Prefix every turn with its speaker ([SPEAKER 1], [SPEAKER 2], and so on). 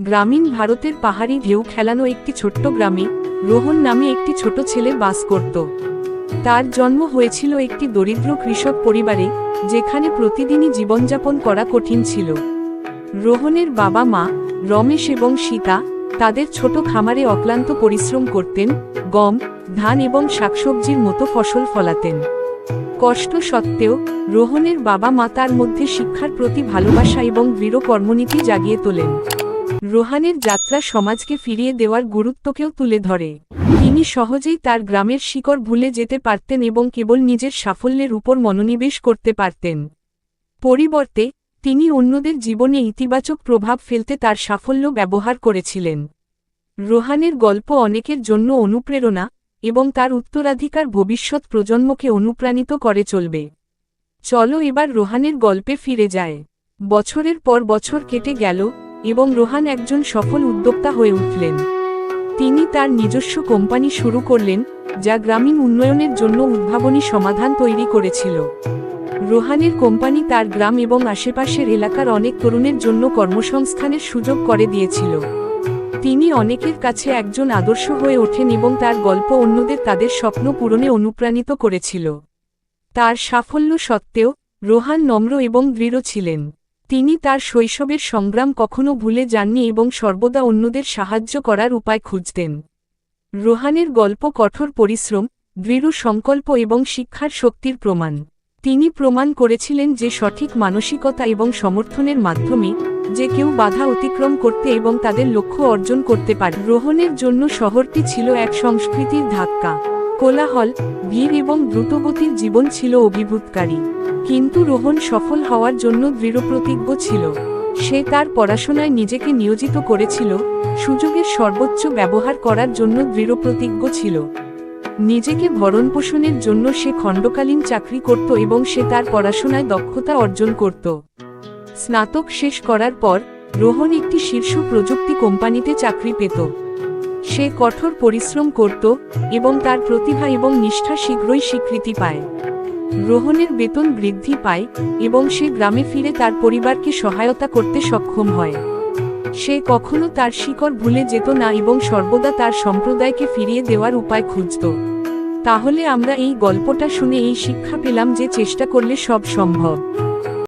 [SPEAKER 1] গ্রামীণ ভারতের পাহাড়ি ঢেউ খেলানো একটি ছোট্ট গ্রামে, রোহন নামে একটি ছোট ছেলে বাস করত। তার জন্ম হয়েছিল একটি দরিদ্র কৃষক পরিবারে, যেখানে প্রতিদিনই জীবনযাপন করা কঠিন ছিল। রোহনের বাবা মা, রমেশ এবং সীতা, তাদের ছোট খামারে অক্লান্ত পরিশ্রম করতেন, গম, ধান এবং শাকসবজির মতো ফসল ফলাতেন। কষ্ট সত্ত্বেও, রোহনের বাবা মা তার মধ্যে শিক্ষার প্রতি ভালোবাসা এবং দৃঢ় কর্মনীতি জাগিয়ে তোলেন। রোহানের যাত্রা সমাজকে ফিরিয়ে দেওয়ার গুরুত্বকেও তুলে ধরে। তিনি সহজেই তার গ্রামের শিকড় ভুলে যেতে পারতেন এবং কেবল নিজের সাফল্যের উপর মনোনিবেশ করতে পারতেন। পরিবর্তে, তিনি অন্যদের জীবনে ইতিবাচক প্রভাব ফেলতে তার সাফল্য ব্যবহার করেছিলেন। রোহানের গল্প অনেকের জন্য অনুপ্রেরণা এবং তার উত্তরাধিকার ভবিষ্যৎ প্রজন্মকে অনুপ্রাণিত করে চলবে। চলো এবার রোহানের গল্পে ফিরে যায় বছরের পর বছর কেটে গেল এবং রোহান একজন সফল উদ্যোক্তা হয়ে উঠলেন। তিনি তার নিজস্ব কোম্পানি শুরু করলেন, যা গ্রামীণ উন্নয়নের জন্য উদ্ভাবনী সমাধান তৈরি করেছিল। রোহানের কোম্পানি তার গ্রাম এবং আশেপাশের এলাকার অনেক তরুণের জন্য কর্মসংস্থানের সুযোগ করে দিয়েছিল। তিনি অনেকের কাছে একজন আদর্শ হয়ে ওঠেন এবং তার গল্প অন্যদের তাদের স্বপ্ন পূরণে অনুপ্রাণিত করেছিল। তার সাফল্য সত্ত্বেও, রোহান নম্র এবং দৃঢ় ছিলেন। তিনি তার শৈশবের সংগ্রাম কখনো ভুলে যাননি এবং সর্বদা অন্যদের সাহায্য করার উপায় খুঁজতেন। রোহানের গল্প কঠোর পরিশ্রম, দৃঢ় সংকল্প এবং শিক্ষার শক্তির প্রমাণ। তিনি প্রমাণ করেছিলেন যে সঠিক মানসিকতা এবং সমর্থনের মাধ্যমে যে কেউ বাধা অতিক্রম করতে এবং তাদের লক্ষ্য অর্জন করতে পারে। রোহনের জন্য শহরটি ছিল এক সংস্কৃতির ধাক্কা। কোলাহল, ভিড় এবং দ্রুতগতির জীবন ছিল অভিভূতকারী। কিন্তু রোহন সফল হওয়ার জন্য দৃঢ়প্রতিজ্ঞ ছিল। সে তার পড়াশোনায় নিজেকে নিয়োজিত করেছিল, সুযোগের সর্বোচ্চ ব্যবহার করার জন্য দৃঢ়প্রতিজ্ঞ ছিল। নিজেকে ভরণপোষণের জন্য সে খণ্ডকালীন চাকরি করত এবং সে তার পড়াশোনায় দক্ষতা অর্জন করত। স্নাতক শেষ করার পর, রোহন একটি শীর্ষ প্রযুক্তি কোম্পানিতে চাকরি পেত। সে কঠোর পরিশ্রম করত এবং তার প্রতিভা এবং নিষ্ঠা শীঘ্রই স্বীকৃতি পায়। রোহনের বেতন বৃদ্ধি পায় এবং সে গ্রামে ফিরে তার পরিবারকে সহায়তা করতে সক্ষম হয়। সে কখনো তার শিকড় ভুলে যেত না এবং সর্বদা তার সম্প্রদায়কে ফিরিয়ে দেওয়ার উপায় খুঁজত। তাহলে আমরা এই গল্পটা শুনে এই শিক্ষা পেলাম যে চেষ্টা করলে সব সম্ভব।